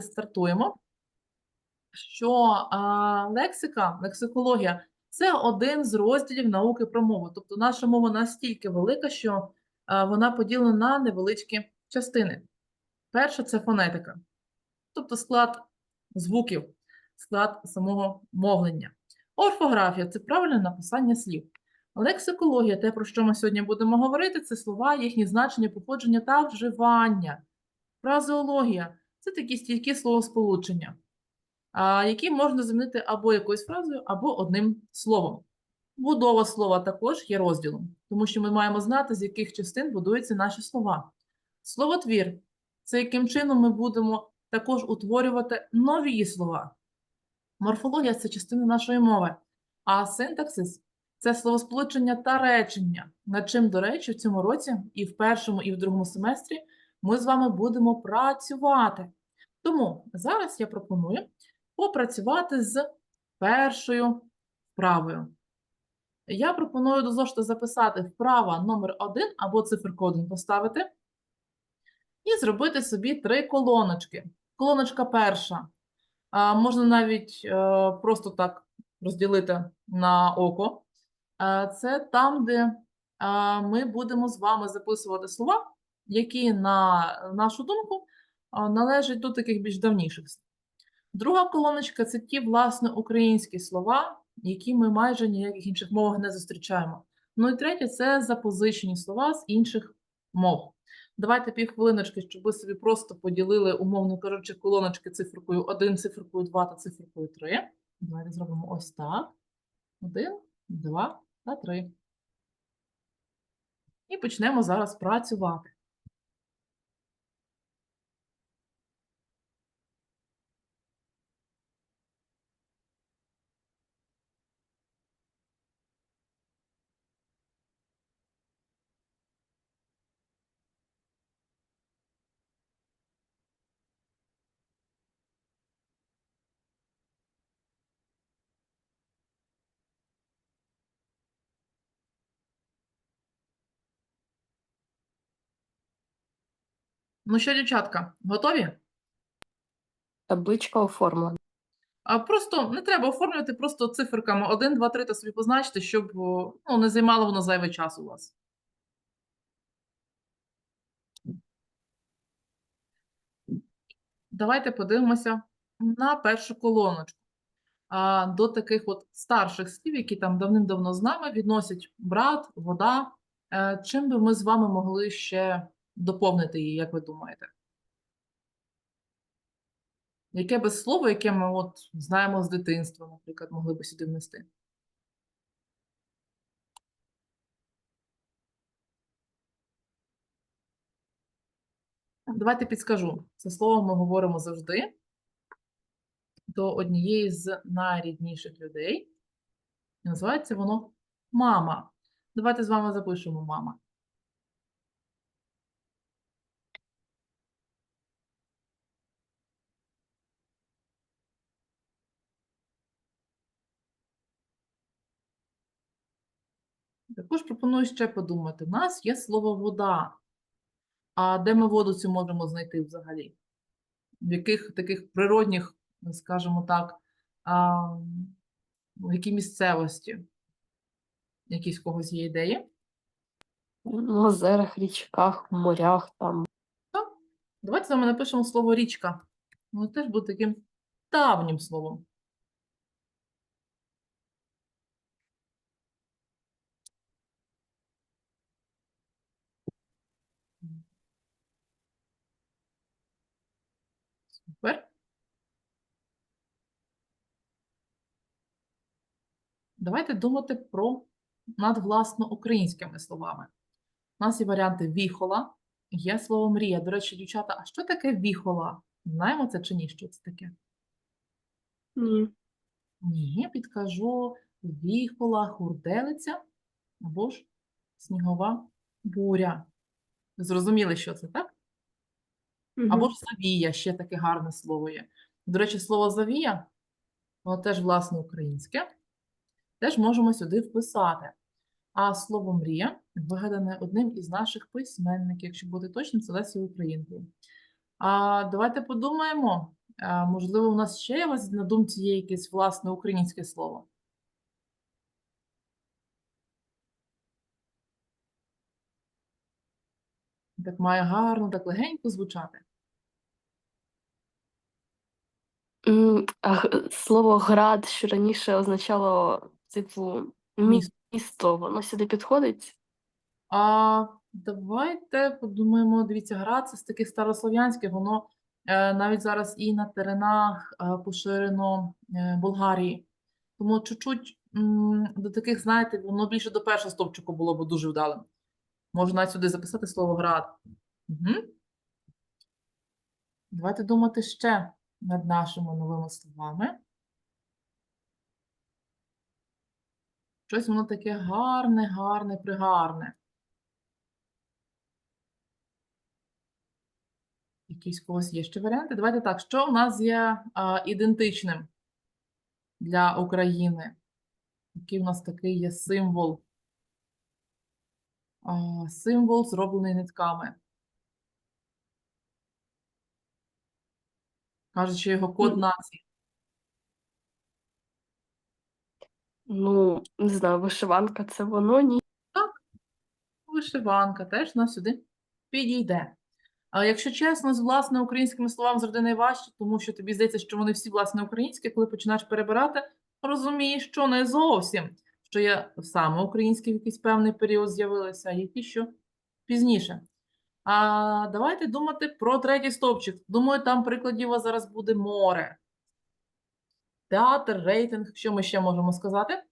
стартуємо, що а, лексика, лексикологія це один з розділів науки про мову. Тобто наша мова настільки велика, що а, вона поділена на невеличкі частини. Перша це фонетика, тобто склад звуків, склад самого мовлення. Орфографія це правильне написання слів. Лексикологія, те, про що ми сьогодні будемо говорити, це слова, їхні значення, походження та вживання. Фразеологія це такі стійкі словосполучення, які можна замінити або якоюсь фразою, або одним словом. Будова слова також є розділом, тому що ми маємо знати, з яких частин будуються наші слова. Словотвір це яким чином ми будемо також утворювати нові слова. Морфологія це частина нашої мови, а синтаксис це словосполучення та речення, над чим, до речі, в цьому році і в першому, і в другому семестрі ми з вами будемо працювати. Тому зараз я пропоную попрацювати з першою вправою. Я пропоную до записати вправа номер 1 або циферку 1 поставити і зробити собі три колоночки. Колоночка перша. Можна навіть е, просто так розділити на око. Е, це там, де е, ми будемо з вами записувати слова, які, на нашу думку, належать до таких більш давніших. Друга колоночка це ті, власне, українські слова, які ми майже ніяких інших мовах не зустрічаємо. Ну і третє це запозичені слова з інших мов. Давайте півхвилиночки, щоб ви собі просто поділили, умовно кажучи, колоночки циферкою 1, циферкою 2 та циферкою 3. Давайте зробимо ось так. 1, 2 та 3. І почнемо зараз працювати. Ну що, дівчатка, готові? Табличка оформлена. А просто не треба оформлювати просто циферками 1, 2, 3 та собі позначте, щоб ну, не займало воно зайвий час у вас. Давайте подивимося на першу колоночку. А, до таких от старших слів, які там давним-давно з нами відносять брат, вода. Е, чим би ми з вами могли ще доповнити її, як ви думаєте? Яке би слово, яке ми от знаємо з дитинства, наприклад, могли би сюди внести? Давайте підскажу. Це слово ми говоримо завжди до однієї з найрідніших людей. І називається воно мама. Давайте з вами запишемо мама. Також пропоную ще подумати. У нас є слово вода. А де ми воду цю можемо знайти взагалі? В яких таких природних, скажімо так, а, в якій місцевості? Якісь когось є ідеї? В озерах, річках, морях там. Давайте з вами напишемо слово річка. Воно теж буде таким давнім словом. Супер. Давайте думати про над власно українськими словами. У нас є варіанти віхола, є слово мрія. До речі, дівчата, а що таке віхола? Знаємо це чи ні? Що це таке? Ні. Ні, підкажу віхола, хурделиця або ж снігова буря. Зрозуміли, що це, так? Або ж завія, ще таке гарне слово є. До речі, слово завія, воно теж власне українське, теж можемо сюди вписати. А слово мрія вигадане одним із наших письменників, якщо бути точним, це Лесією Українкою. А давайте подумаємо, Е, Можливо, у нас ще вас на думці є якесь власне українське слово? Так має гарно, так легенько звучати. А слово град, що раніше означало, типу, Місто. місто, воно сюди підходить? А давайте подумаємо, дивіться, град це з таких старослов'янських, воно е, навіть зараз і на теренах е, поширено е, Болгарії. Тому чуть-чуть м, до таких, знаєте, воно більше до першого стовпчику було б дуже вдалим. Можна навіть сюди записати слово град. Угу. Давайте думати ще над нашими новими словами. Щось воно таке гарне, гарне, пригарне. Якісь у когось є ще варіанти? Давайте так, що в нас є а, ідентичним для України? Який у нас такий є символ? А, символ, зроблений нитками. Кажуть, що його код нації. Ну, не знаю, вишиванка це воно, ні. Так, Вишиванка теж нас сюди підійде. А якщо чесно, з власне українськими словами завжди найважче, тому що тобі здається, що вони всі власне українські, коли починаєш перебирати, розумієш, що не зовсім, що є саме українські в якийсь певний період з'явилися, а які що пізніше. А давайте думати про третій стовпчик. Думаю, там прикладів у вас зараз буде море. Театр, рейтинг, що ми ще можемо сказати?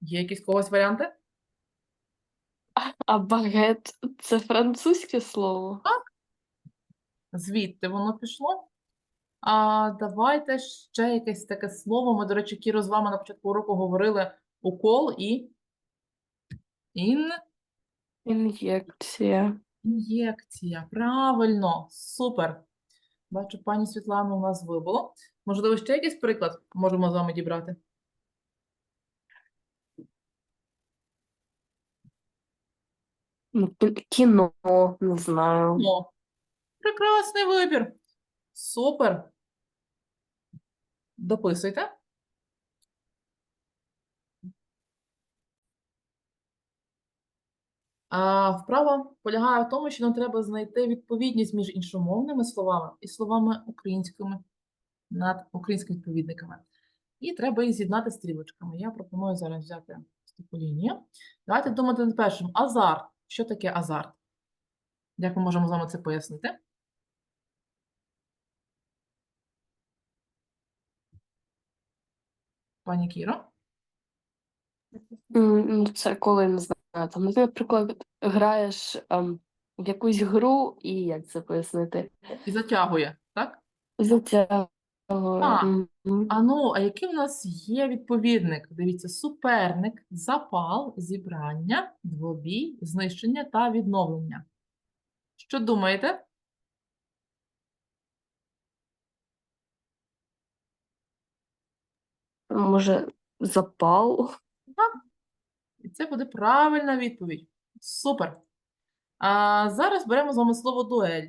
Є якісь когось варіанти? А багет це французьке слово? Звідти воно пішло. А давайте ще якесь таке слово. Ми, до речі, Кіро, з вами на початку уроку говорили укол і ін... Ін'єкція. Ін'єкція. Правильно, супер. Бачу, пані Світлана у нас вибуло. Можливо, ще якийсь приклад можемо з вами дібрати? Ну, Кіно, не знаю. О, прекрасний вибір. Супер. Дописуйте. Вправа полягає в тому, що нам треба знайти відповідність між іншомовними словами і словами українськими над українськими відповідниками. І треба їх з'єднати стрілочками. Я пропоную зараз взяти таку лінію. Давайте думати над першим. Азарт. Що таке азарт? Як ми можемо з вами це пояснити? Пані Кіро? Це коли не знаю. Там, ну, ти, наприклад, граєш ем, в якусь гру, і як це пояснити? І затягує, так? Затягує. А. А ну, а який в нас є відповідник? Дивіться, суперник, запал, зібрання, двобій, знищення та відновлення. Що думаєте? Може, запал? Це буде правильна відповідь. Супер. А зараз беремо з вами слово дуель.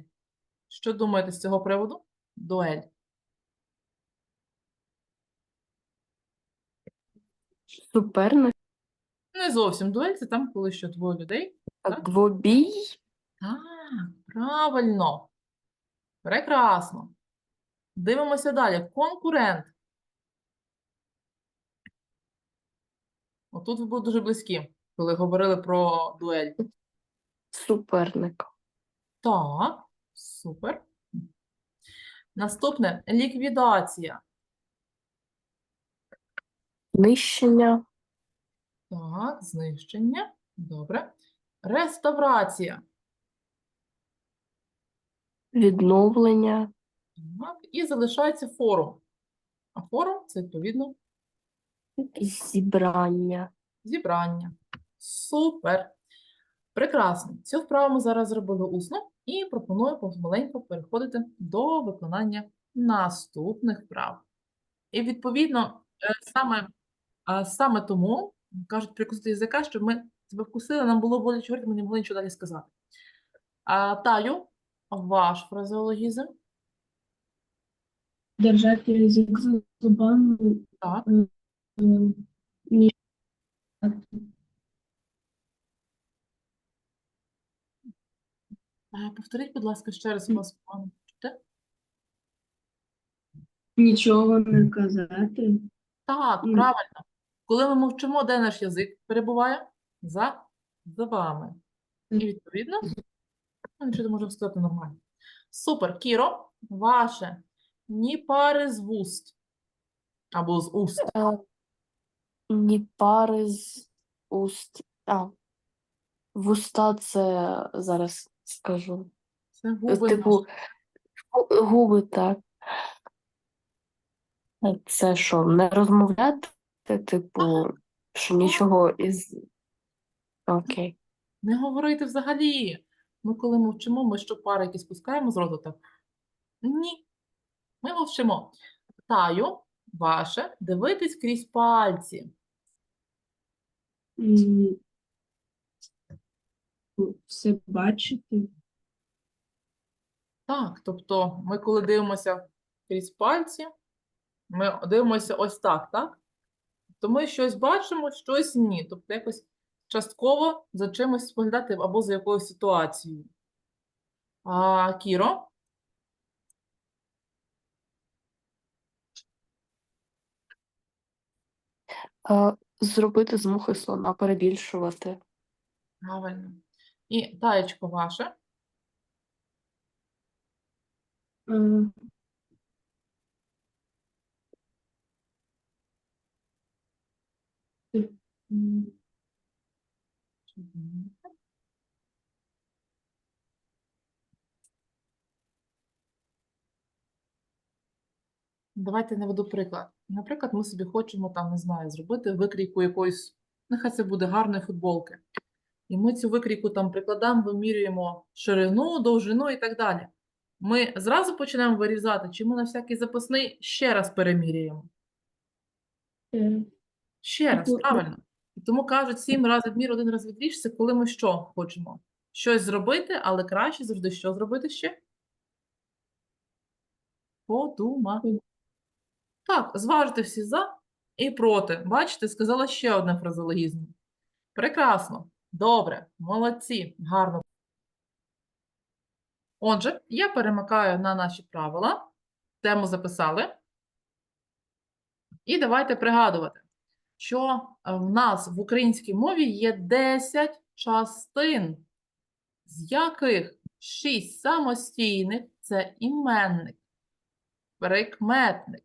Що думаєте з цього приводу? Дуель. Суперник? Не зовсім дуель, це там, коли що двоє людей. Так. двобій? Так, правильно. Прекрасно. Дивимося далі. Конкурент. Отут ви були дуже близькі, коли говорили про дуель. Суперник. Так, супер. Наступне ліквідація. Нищення. Так, знищення. Добре. Реставрація. Відновлення. Так, і залишається форум. А форум це відповідно Зібрання. Зібрання. Супер. Прекрасно. Цю вправу ми зараз зробили усно і пропоную помаленьку переходити до виконання наступних вправ. І відповідно, е, саме, саме тому кажуть прикусити язика, щоб ми тебе вкусили, нам було боляче говорити, ми не могли нічого далі сказати. А, Таю, ваш фразеологізм. Держати язик за зубами. Так. Повторіть, будь ласка, ще раз вас чути. Нічого не казати. Так, правильно. Коли ми мовчимо, де наш язик перебуває? За зубами. І відповідно, ми нічого не можемо сказати нормально. Супер. Кіро, ваше ні пари з вуст. Або з уст. Ні пари з уст. А, вуста це зараз скажу. Це Е, губи Типу, гу- губи, так. Е, Це що, не розмовляти? Типу, що нічого із. Окей. Не говорити взагалі. Ми коли мовчимо, ми що пари якісь пускаємо з роту так? Ні. Ми мовчимо. Таю, ваше, дивитись крізь пальці. Все бачити. Так, тобто ми коли дивимося крізь пальці, ми дивимося ось так, так? То ми щось бачимо, щось ні. Тобто якось частково за чимось споглядати або за якоюсь ситуацією. А, Кіро, Е, Зробити з мухи слона, перебільшувати. правильно. І таєчко ваше. М, Давайте наведу приклад. Наприклад, ми собі хочемо там, не знаю, зробити викрійку якоїсь, нехай це буде гарної футболки. І ми цю викрійку там прикладаємо, вимірюємо ширину, довжину і так далі. Ми зразу почнемо вирізати, чи ми на всякий запасний ще раз переміряємо? е, Ще раз, правильно. І тому кажуть, сім разів відмір, один раз відріж, це коли ми що хочемо? Щось зробити, але краще завжди що зробити ще? Подумати. Так, зважте всі за і проти. Бачите, сказала ще одне фразеологізм. Прекрасно. Добре, молодці, гарно. Отже, я перемикаю на наші правила. Тему записали. І давайте пригадувати, що е, в нас в українській мові є 10 частин, з яких 6 самостійних це іменник, прикметник,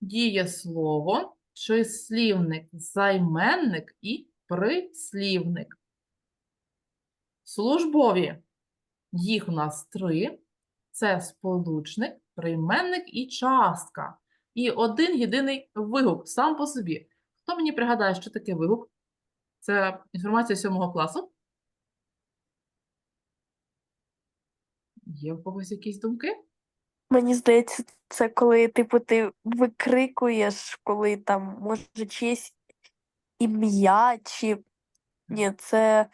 дієслово, числівник, займенник і прислівник. Службові їх у нас три. Це сполучник, прийменник і частка. І один єдиний вигук сам по собі. Хто мені пригадає, що таке вигук? Це інформація сьомого класу. Є в когось якісь думки? Мені здається, це коли, типу, ти викрикуєш, коли там, може, чиєсь ім'я, чи. Ні, це.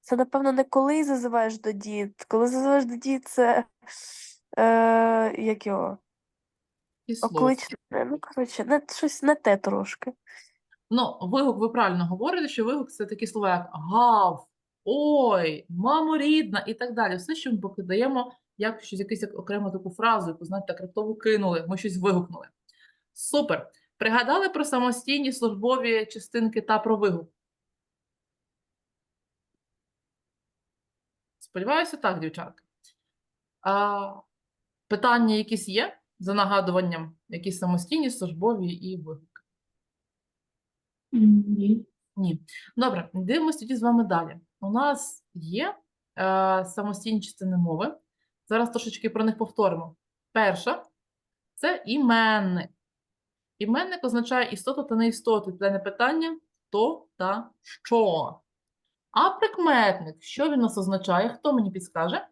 Це, напевно, не коли зазиваєш до дії. Коли зазиваєш до дії, це. Е, як його? Окличне. Ну, коротше, не, щось не те трошки. Ну, вигук ви правильно говорите, що вигук це такі слова, як гав, ой, мамо рідна і так далі. Все, що ми покидаємо, як щось, якусь як окрему таку фразу, яку, знаєте, так раптово кинули, ми щось вигукнули. Супер. Пригадали про самостійні службові частинки та про вигук? Сподіваюся, так, дівчатка. А, питання якісь є за нагадуванням, які самостійні, службові і вигук? м, Ні. Ні. Добре, дивимося тоді з вами далі. У нас є е, самостійні частини мови. Зараз трошечки про них повторимо. Перша це іменник. Іменник означає істоту та неістоту. Це питання хто та що. А прикметник, що він нас означає? Хто мені підскаже?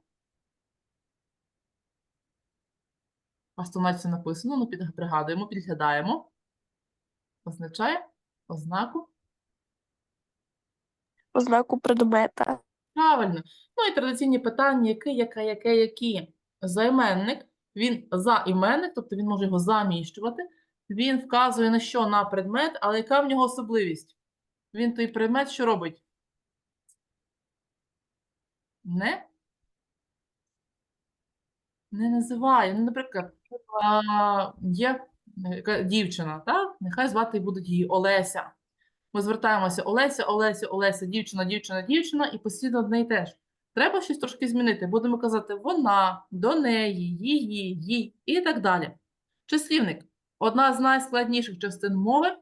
Все написано, ну пригадуємо, підглядаємо. Означає ознаку ознаку предмета. Правильно. Ну і традиційні питання, який, яке, яке, які. Займенник, він займенник, тобто він може його заміщувати. Він вказує на що? На предмет, але яка в нього особливість? Він той предмет що робить? Не? Не називає. Ну, наприклад, є е, дівчина, так? Нехай звати будуть її Олеся. Ми звертаємося Олеся, Олеся, Олеся, дівчина, дівчина, дівчина, і постійно одне й те ж. Треба щось трошки змінити. Будемо казати вона, до неї, її, їй і так далі. Числівник одна з найскладніших частин мови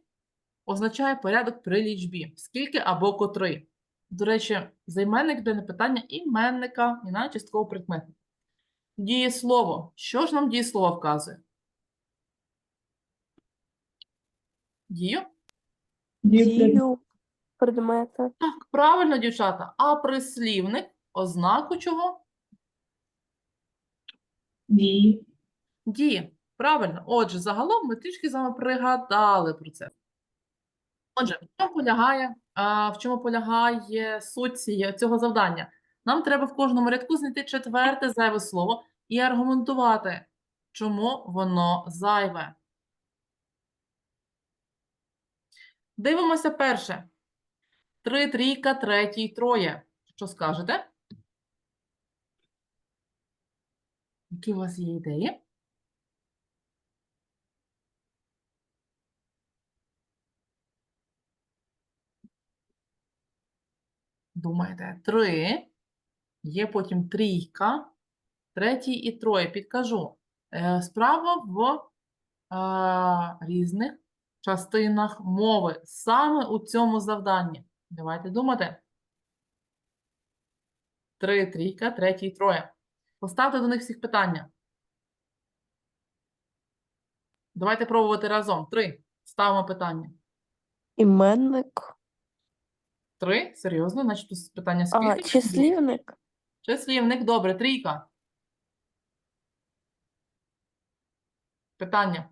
означає порядок при лічбі. Скільки або котрий. До речі, займенник для питання іменника і навіть частково прикметника. Дієслово. Що ж нам дієслово вказує? Дію? Дію предмета. Так, правильно, дівчата. А прислівник ознаку чого? Дії. Дії. Правильно. Отже, загалом ми трішки з вами пригадали про це. Отже, в чому полягає, а, в чому полягає суть цього завдання? Нам треба в кожному рядку знайти четверте зайве слово і аргументувати, чому воно зайве. Дивимося перше. Три, трійка, третій, троє. Що скажете? Які у вас є ідеї? Думаєте, три, є потім трійка, третій і троє. Підкажу. Е, Справа в е, різних частинах мови, саме у цьому завданні. Давайте думати. Три, трійка, третій, троє. Поставте до них всіх питання. Давайте пробувати разом. Три. Ставимо питання. Іменник. Три? Серйозно? Значить, питання А, числівник. Числівник, добре, трійка. Питання.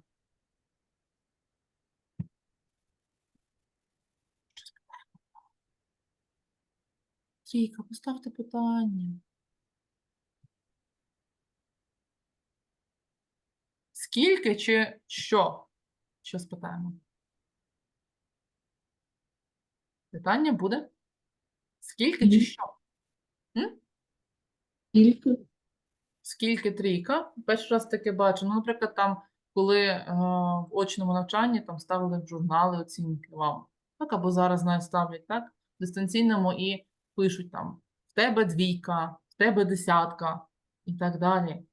Трійка, поставте питання. Скільки чи що? Що спитаємо? Питання буде? Скільки чи що? М? Скільки? Скільки трійка? Перший раз таке бачу. Ну, наприклад, там, коли е, в очному навчанні там ставили в журнали оцінки вам. Так, або зараз навіть ставлять, так? В дистанційному і пишуть там: в тебе двійка, в тебе десятка і так далі.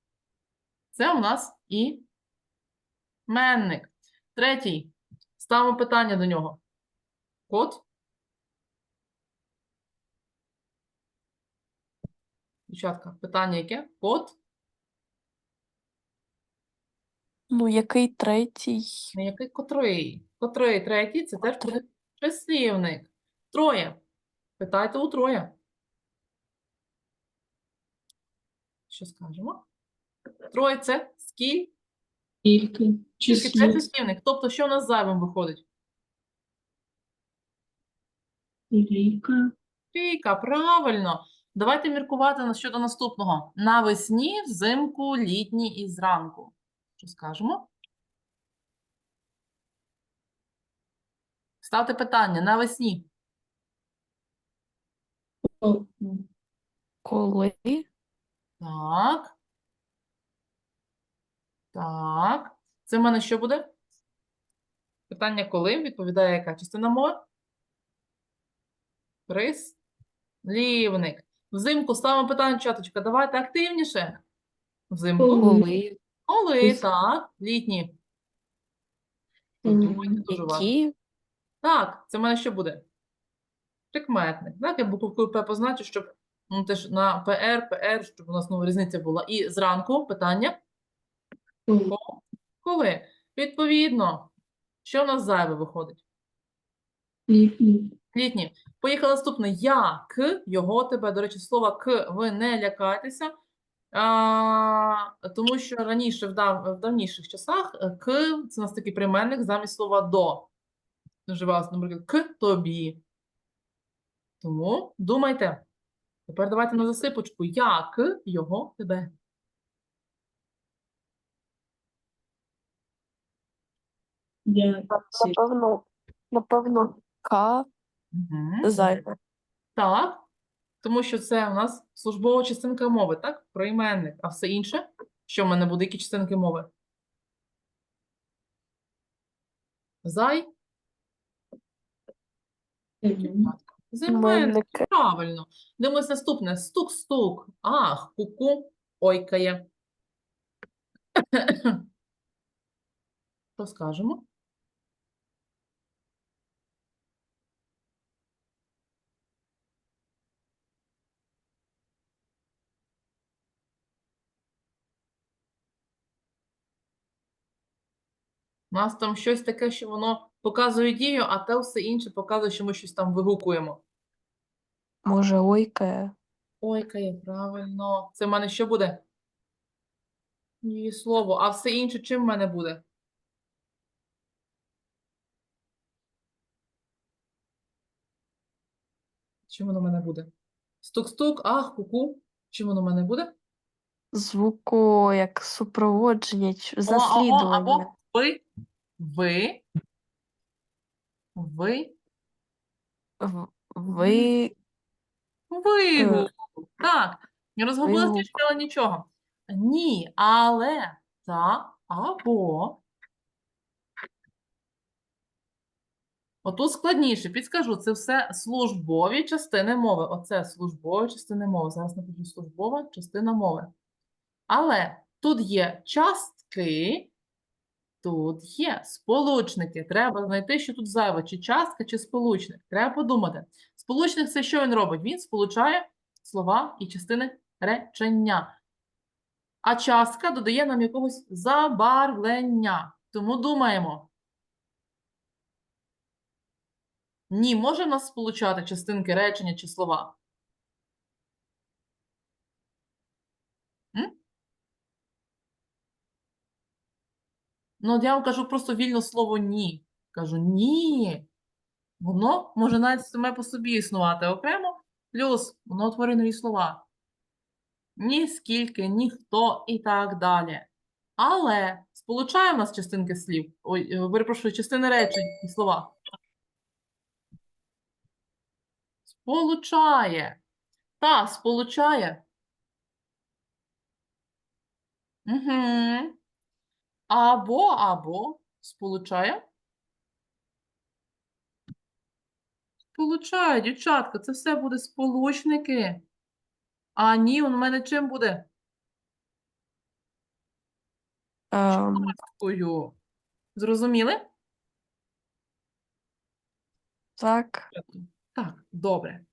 Це у нас і менник. Третій. Ставимо питання до нього. Код? Дівчатка, питання яке? Код? Ну, який третій? Ну, який котрий? Котрий третій, це теж буде числівник. Троє. Питайте у троє. Що скажемо? Троє це? Скільки? Скільки це числівник. Тобто, що у нас зайвим виходить? Трійка. Трійка, правильно. Давайте міркувати щодо наступного. Навесні, взимку, літні і зранку. Що скажемо? Ставте питання. Навесні. Коли? Так. Так. Це в мене що буде? Питання коли? Відповідає яка частина мови? Прислівник. Взимку ставимо питання, чаточка. Давайте активніше. Взимку. Коли? Коли? Так. Літні. Які? Так, це в мене що буде? Прикметник. Так, я буковкою П позначу, щоб ну, теж на ПР, ПР, щоб у нас ну, різниця була. І зранку питання. коли? Відповідно, що в нас зайве виходить? Літній. Літні. Поїхали наступне. Я, к, його, тебе. До речі, слова к ви не лякайтеся. А, тому що раніше, в, дав, в давніших часах, е, к це у нас такий прийменник замість слова до. Вживалося, наприклад, к тобі. Тому думайте. Тепер давайте на засипочку. Як його тебе? Я. Напевно, напевно, К Угу. зайве. Так. Тому що це у нас службова частинка мови, так? Прийменник. А все інше? Що в мене буде? Які частинки мови? Зай? Займенник. Правильно. Дивимось наступне. Стук-стук. Ах, ку-ку. Ойкає. Що скажемо? У нас там щось таке, що воно показує дію, а те все інше показує, що ми щось там вигукуємо. Може, ойкає. Ойкає, правильно. Це в мене що буде? Її слово. А все інше чим в мене буде? Чим воно в мене буде? Стук-стук, ах, ку-ку. Чим воно в мене буде? Звуку як супроводження, ч- О, заслідування. або ви, ви, ви, В- Ви вигук. Так, не розгубилась не читала нічого. Ні, але, та, або. Отут складніше, підскажу, це все службові частини мови. Оце службові частини мови. Зараз напишу службова частина мови. Але тут є частки, тут є сполучники. Треба знайти, що тут зайве, чи частка, чи сполучник. Треба подумати. Сполучник це що він робить? Він сполучає слова і частини речення. А частка додає нам якогось забарвлення. Тому думаємо. Ні, може в нас сполучати частинки речення чи слова? М? Ну, я вам кажу просто вільно слово ні. Кажу ні. Воно може навіть саме по собі існувати окремо, плюс воно утворює нові слова. Ні скільки, ніхто і так далі. Але сполучає в нас частинки слів. Ой, е, перепрошую, частини речень і слова. Сполучає. Та, сполучає. Угу. Або, або сполучає. Сполучає, дівчатка, це все буде сполучники. А ні, у мене чим буде? Часткою. Зрозуміли? так. Так, добре.